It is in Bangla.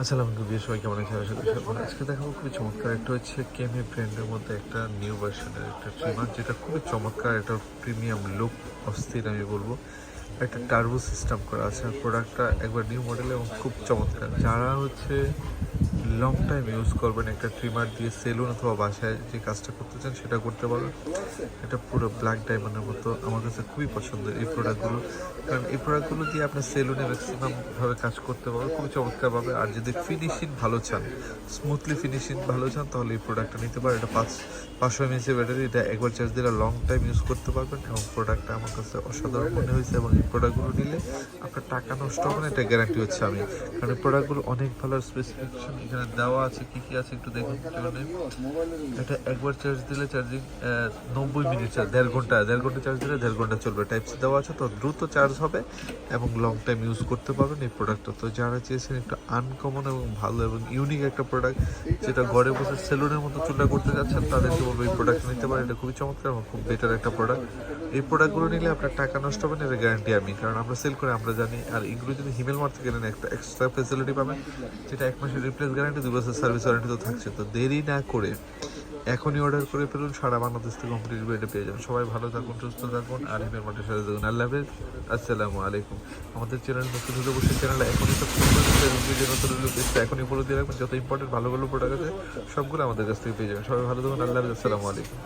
আসসালামু আলাইকুম সবাই কেমন আছে আশা করি আজকে দেখাবো খুবই চমৎকার একটা হচ্ছে কেমি ব্র্যান্ডের মধ্যে একটা নিউ ভার্সনের একটা ট্রিমার যেটা খুবই চমৎকার একটা প্রিমিয়াম লুক অস্থির আমি বলব। একটা টার্বো সিস্টেম করা আছে প্রোডাক্টটা একবার নিউ মডেল এবং খুব চমৎকার। যারা হচ্ছে লং টাইম ইউজ করবেন একটা ট্রিমার দিয়ে সেলুন অথবা বাসায় যে কাজটা করতে চান সেটা করতে পারবেন। এটা পুরো ব্ল্যাক ডায়মন্ডের মতো। আমার কাছে খুবই পছন্দের এই প্রোডাক্টগুলো কারণ এই প্রোডাক্টগুলো দিয়ে আপনার সেলুনে ম্যাক্সিমাম ভাবে কাজ করতে পারবেন। খুবই চমৎকারভাবে। আর যদি ফিনিশিং ভালো চান স্মুথলি ফিনিশিং ভালো চান, তাহলে এই প্রোডাক্টটা নিতে পারেন। এটা পাঁচ পাঁচশো এমএসি ব্যাটারি এটা একবার চার্জ দিলে লং টাইম ইউজ করতে পারবেন এবং প্রোডাক্টটা আমার কাছে অসাধারণ মনে হয়েছে এবং এই প্রোডাক্টগুলো নিলে আপনার টাকা নষ্ট হবে না, এটা গ্যারান্টি হচ্ছে আমি। কারণ এই প্রোডাক্টগুলো অনেক ভালো স্পেসিফিকেশন এখানে দেওয়া আছে, কি কি আছে একটু দেখুন জীবনে এটা একবার চার্জ দিলে চার্জিং নব্বই মিনিট চার্জ দেড় ঘণ্টা দেড় ঘণ্টা চার্জ দিলে দেড় ঘণ্টা চলবে। টাইপ সি দেওয়া আছে, তো দ্রুত চার্জ হবে এবং লং টাইম ইউজ করতে পারবেন এই প্রোডাক্টটা তো যারা চেয়েছেন একটু আনকমন এবং ভালো এবং ইউনিক একটা প্রোডাক্ট যেটা ঘরে বসে সেলুনের মতো চুলটা করতে যাচ্ছেন, তাদেরকে বলব এই প্রোডাক্ট নিতে পারেন। এটা খুবই চমৎকার এবং খুব বেটার একটা প্রোডাক্ট এই প্রোডাক্টগুলো নিলে আপনার টাকা নষ্ট হবে না এটা গ্যারান্টি আমি। কারণ আমরা সেল করে, আমরা জানি। আর এগুলো যদি হিমেল মার্ট থেকে একটা এক্সট্রা ফেসিলিটি পাবেন, যেটা এক মাসের রিপ্লেস গ্যারান্টি দু বছর সার্ভিস ওয়ারেন্টি তো থাকছে। তো দেরি না করে এখনই অর্ডার করে ফেলুন, সারা বাংলাদেশ থেকে কমপ্লিট ডেলিভারিটা পেয়ে যাবেন। সবাই ভালো থাকুন, সুস্থ থাকুন, আর হিমের মাঠে সাথে থাকুন। আল্লাহ হাফেজ। আসসালামু আলাইকুম। আমাদের চ্যানেল নতুন হলে অবশ্যই চ্যানেলটা এখনই সাবস্ক্রাইব এখনই ফলো দিয়ে রাখবেন। যত ইম্পর্টেন্ট ভালো ভালো প্রোডাক্ট আছে, সবগুলো আমাদের কাছ থেকে পেয়ে যাবেন। সবাই ভালো থাকুন, আল্লাহ হাফেজ। আসসালামু আলাইকুম।